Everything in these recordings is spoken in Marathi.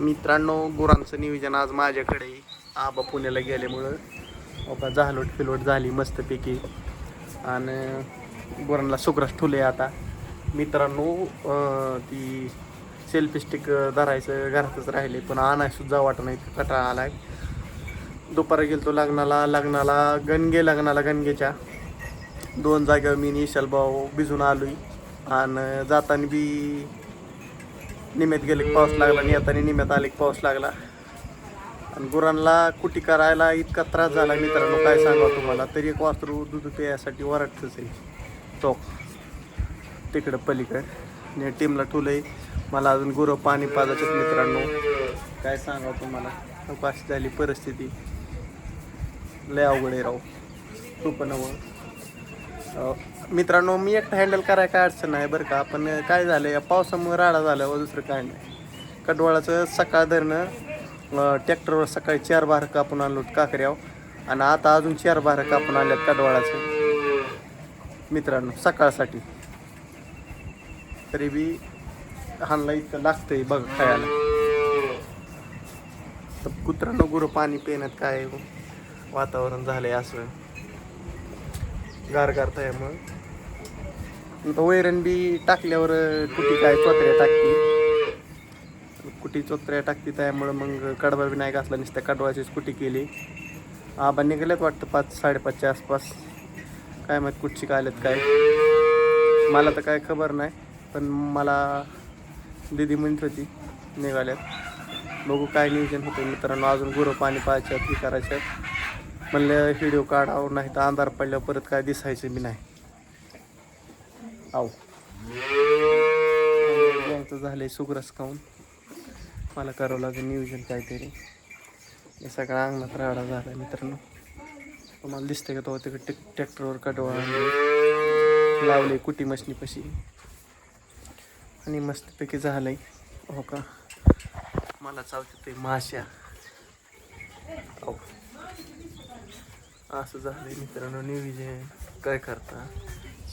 मित्रांनो गुरांचं नियोजन आज माझ्याकडे आबा पुण्याला गेल्यामुळं बाबा झालोट फिलोट झाली मस्तपैकी. आणि गुरांना सुग्रास ठुले आता. मित्रांनो ती सेल्फी स्टिक धरायचं घरातच राहिले पण आणायसुद्धा वाटत नाही कटाळा आहे दुपारी गेलतो लग्नाला लग्नाला गणगे लग्नाला गणगेच्या. दोन जागेवर मी निशाल भाऊ भिजून आलोय. आणि जाताना बी निम्यात गेले की पाऊस लागला आणि येताना निम्यात आले की पाऊस लागला. आणि गुरांना कुटी करायला इतका त्रास झाला मित्रांनो काय सांगा तुम्हाला? तरी एक वासरू दूध प्यायसाठी वरटतच आहे. चौक तिकडं पलीकडं. आणि टीमला ठुलंय मला अजून गुरं पाणी पाजायचे मित्रांनो. काय सांगा तुम्हाला? नको अशी झाली परिस्थिती. लय अवघड आहे राव. तू पण हवं हो. मित्रांनो मी एकटं हँडल करायला काय अडचण नाही बरं का. पण काय झालं या पावसामुळे राडा झाला व दुसरं काय नाही. कडवाळाचं सकाळ धरणं ट्रॅक्टरवर सकाळी चार बार कापून आणलो काकऱ्याव आणि आता अजून चार बार कापून आल्यात कडवाळाचं मित्रांनो सकाळसाठी. तरी बी हाणला इतकं लागतंय बघ खायला. तर कुत्र्यानं गुरं पाणी पिण्यात काय वातावरण झालंय असं. गार गार त्यामुळं. वैरण बी टाकल्यावर कुटी काय चोत्र्या टाकती. कुटी चोत्र्या टाकती त्यामुळं मग कडबा बी नाही घातला नुसत्या कडवाचीच कुटी केली. आबा निघाल्यात वाटतं पाच साडेपाचच्या आसपास. काय माहीत कुठची काय आल्यात काय. मला तर काय खबर नाही पण मला दिदी म्हणत होती निघाल्यात. बघू काय नियोजन होतं मित्रांनो अजून गुरं पाणी पाहायच्यात हे करायच्यात. म्हणलं व्हिडिओ काढावं नाही तर अंधार पडल्यावर परत काय दिसायचं बी नाही. आव यांचं आहे सुग्रस खाऊन. मला करावं लागेल नियोजन काहीतरी. हे सगळा अंगणात राडा झाला मित्रांनो. तुम्हाला दिसतंय का तो तिकडे टेक ट्रॅक्टरवर कडवा लावले कुटी मशनीपाशी आणि मस्तपैकी झालंय. हो का? मला चावते ते माश्या. हो असं झालंय मित्रांनो. नियोजन काय करता?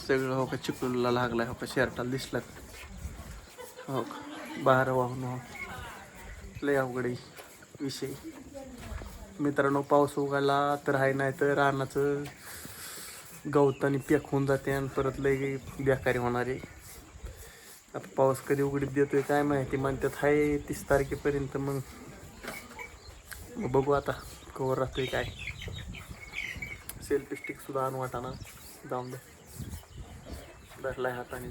सगळं हो का चिपळूला लागलाय हो का शर्टाला दिसला का हो का? बाहेर वाहून हो. लय अवघड आहे विषय. मित्रांनो पाऊस उगाला तर आहे नाही तर रानाचं गवतानी पेक होऊन जाते आणि परत लय बेकारी होणार आहे. आता पाऊस कधी उघडीत देतोय काय माहिती म्हणतात आहे तीस तारखेपर्यंत मग. बघू आता कवर राहतोय काय. सेल्फी स्टिक सुद्धा आणू वाटाना जाऊन दे धरलाय हाताने.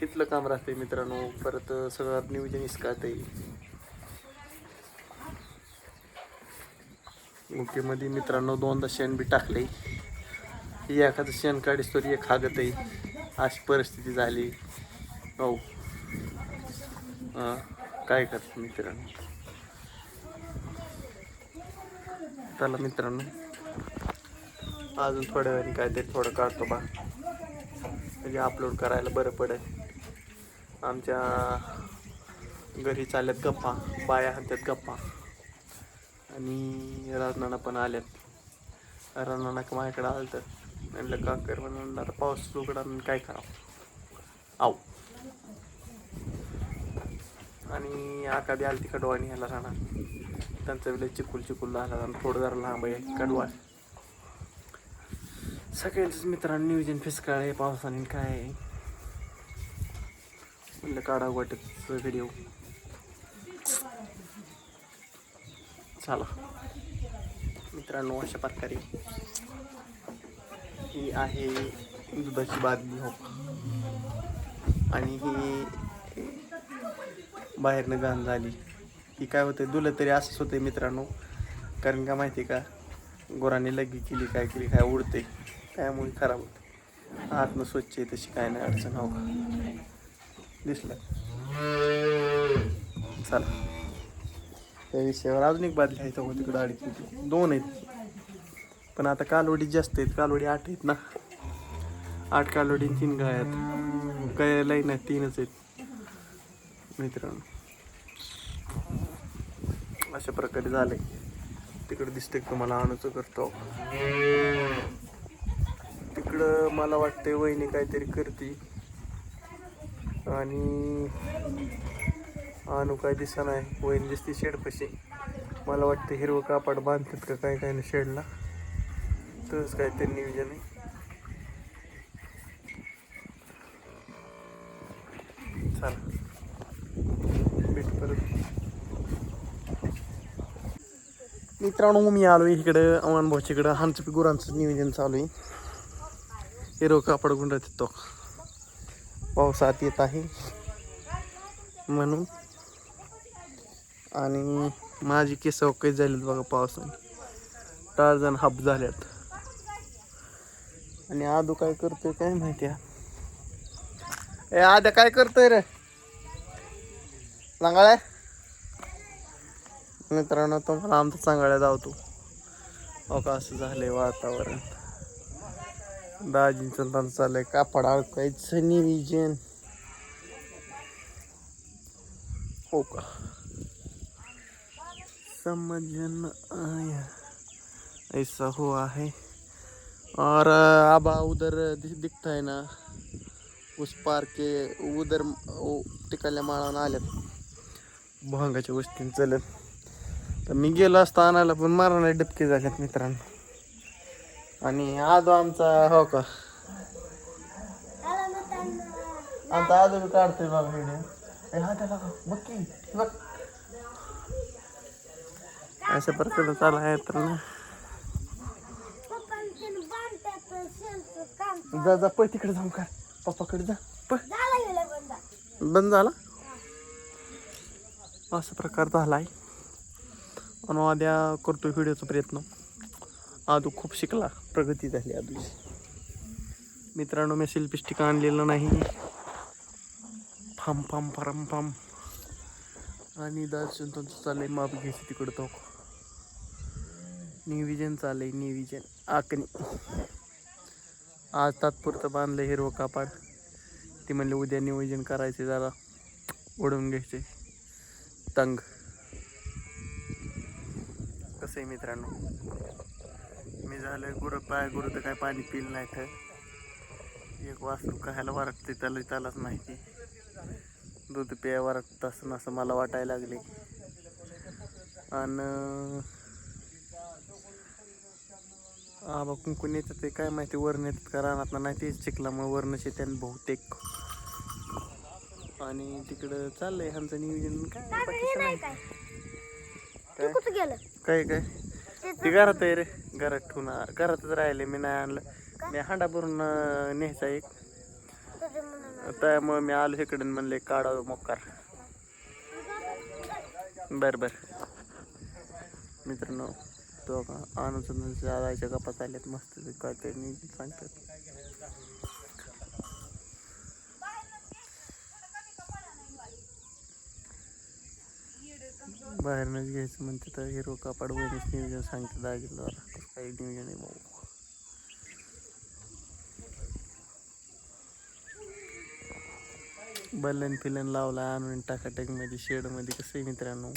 तिथलं काम राहते मित्रांनो. परत सगळं नियोजन इसकात मुख्यमध्ये मित्रांनो दोनदा शेण बी टाकले ही एखादं शेण काढीस तरी एक हागत आहे. अशी परिस्थिती झाली. हो हां काय करत मित्रांनो? चला मित्रांनो. अजून थोड्या वेळाने काहीतरी थोडं काढतो बा. म्हणजे अपलोड करायला बरं पडेल. आमच्या घरी चालल्यात गप्पा बाया हाणत्यात गप्पा. आणि राजनाना पण आल्यात. राजनाना का माझ्याकडे आलं तर म्हणलं का कर म्हणून आता पाऊस उघडा आणि काय करावं? आव आणि एखादी बी आली कडवा ह्याला राहणार. त्यांचा वेळेला चिकूल चिकूल झाला आणि थोडं जरा लांब आहे कडवा. सगळ्यांचंच मित्रांनो नियोजन फिसकाळ आहे पावसाने काय आहे. म्हणलं काढा वाटत व्हिडिओ चला. मित्रांनो अशा प्रकारे ही आहे दुधाची बादली हो. आणि ही बाहेरनं घाण झाली. ही काय होतं दुलं तरी असंच होते मित्रांनो. कारण का माहिती का? गोराने लगी केली काय केली काय उडते त्यामुळे खराब होते? आतनं स्वच्छ आहे तशी काय नाही अडचण हो दिसलं. चला. त्या विषयावर अजून एक बादली आहे तो तिकडं अडीच होती दोन आहेत. पण आता कालवडी जास्त आहेत. कालवडी आठ आहेत ना? आठ कालवडी तीन गाय आहेत. काय लई नाही तीनच आहेत. मित्रांनो. अशा प्रकारे झाले तिकडे दिसते तुम्हाला? आणूचं करतो. इकडं मला वाटते वहिनी काहीतरी करते आणि आणू काय दिसा नाही. वहीन दिसती शेडपाशी मला वाटतं हिरवं कापड बांधतात का काय काय ना शेडला तसंच काय ते नियोजन आहे. चला. भेट परत. मित्रांनो मी आलो इकडं अमान भाऊच्याकडं हांचं गुरांचं नियोजन चालू आहे. हिरो कापड गुंडात तो. पावसात येत आहे म्हणून. आणि माझी केस काही झालीत बघा पावसाने. टाळजण हाप झाल्यात. आणि आदू काय करतोय काय माहिती आहे? ए आद्या काय करतोय रे? सांगाळ्या मित्रांनो तुम्हाला आमचं सांगाळ्या जावतो हो का असं झालंय वातावरण? दाजींचं त्यांचं चाललंय कापड अडकायचं नियोजन हो का? समजन आया. ऐसा हुआ है. और आबा उधर दिखता है ना? उस पार के उधर ओ, माळानं आल्यात. भोंगाच्या गोष्टी चलत तर मी गेलो असता आणायला पण मारायला डबके झाल्यात मित्रांनो. आणि आजो आमचा हो का? आमचा आजो बी काढतोय बाबा व्हिडिओ हा त्याला बघ की बघ. अशा प्रकारे चालू आहे तर ना. जा जा पळ तिकडे जाऊन काय पप्पाकडे जा पळ. बंद झाला? असा प्रकार झालाय. आणि आद्या करतो व्हिडिओचा प्रयत्न. आदू खूप शिकला. प्रगती झाली आधीच मित्रांनो मी सेल्फी स्टिक आणलेलं नाही. फाम फाम फरम फाम. आणि दर्शन त्यांचं चाललंय माप घ्यायचं तिकडं तो. निविजन चाललंय निविजन आकणी. आज तात्पुरतं बांधलं हिरवं कापाड. ते म्हणले उद्या नियोजन करायचे जरा. ओढून घ्यायचे तंग. कसं आहे मित्रांनो? मी झालं गुरं पाय गुरं तर काय पाणी पिलं नाही तर एक वासरू खायला वरटते त्याला त्यालाच माहिती. दूध प्याय वरटत असं असं मला वाटायला लागले. आणि आबा कुंकून येतात ते काय माहिती वरण येतात का रानात नाही तेच चिखलामुळे वरणच येते आणि बहुतेक. आणि तिकडं चाललंय ह्यांचं नियोजन. काय. काय? काय? काय ते घरात आहे रे. घरात ठेवून घरातच राहिले. मी नाही आणलं. मी हांडा भरून न्यायचा एक. त्यामुळे मी आलो इकडे म्हणले काढावं मोकार. बर बर. मित्रांनो तो का अनुसंधान जायच्या गप्पा चालल्यात. मस्त काय ते सांगतात. बाहेरनच घ्यायचं म्हणते तर हिरो कापड बहिणीच नियोजन सांगते दागितलं काही नियोजन आहे भाऊ? बलन फिलन लावला आणून टाकाटक शेडमध्ये कसं आहे मित्रांनो?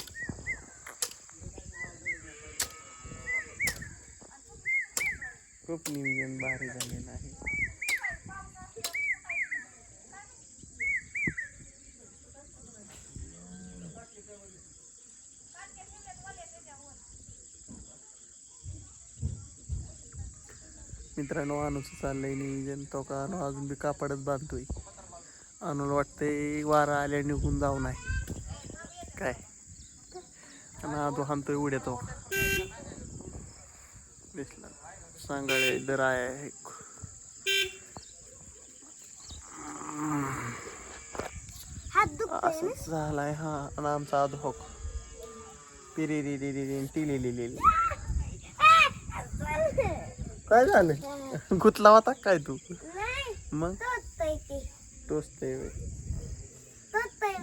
खूप नियोजन भारी झालेलं आहे. मित्रांनो अनुचं चाललंय नियोजन तो का अनु अजून बी कापडच बांधतोय. अनुला वाटतंय वारा आल्या निघून जाऊ नाही. काय? आणि आदू हाणतोय उड्या तो. दिसला. सांगाळे दर आहे हात दुखतोय असं झालाय हा. आणि आमचा आदू होक. पिरी रि रि टिली लि लि लि. काय झालं? गुतला होता काय तू? मग? टोचतोय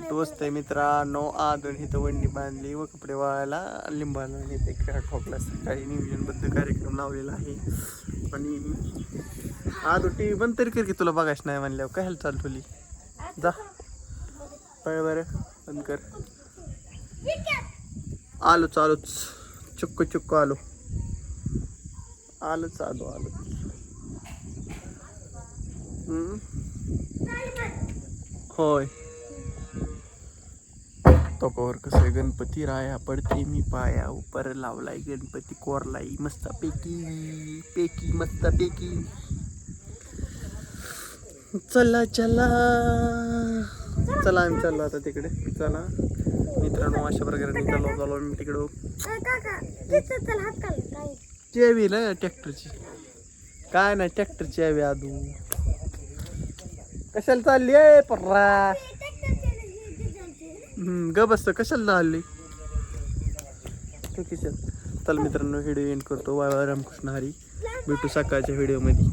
टोचतोय मित्रांनो आदून इथं वंडी बांधली व कपडे वाळायला लिंबाला खेळ ठोकला सकाळी नियोजनबद्ध कार्यक्रम लावलेला आहे. आणि आदू टी व्ही बंद तरी कर की तुला बघायचं नाही म्हणल्यावर. काय चाल तुली? जा. पळ बरं बंद कर. आलोच आलोच. चुक्क चुक्क आलो. आलं आलो. आलं होय. तो कोर कसं आहे? गणपती राया पडते मी पाया. उपर लावलाय गणपती कोरलाई मस्त पेकी. पेकी मस्त पेकी. चला चला. चला आम्ही चाललो आता तिकडे. चला. मित्रांनो अशा प्रकारे निघालो चालू आम्ही तिकडं. चेवी चावी ना ट्रॅक्टरची काय नाही ट्रॅक्टरची चावी आदू. कशाला चालली आहे पर्रा? हम्म, ग बसत कशाला चालली? ठीक आहे चल. मित्रांनो व्हिडिओ एंड करतो. वाय वाय रामकृष्ण हरी. भेटू सकाळच्या व्हिडिओमध्ये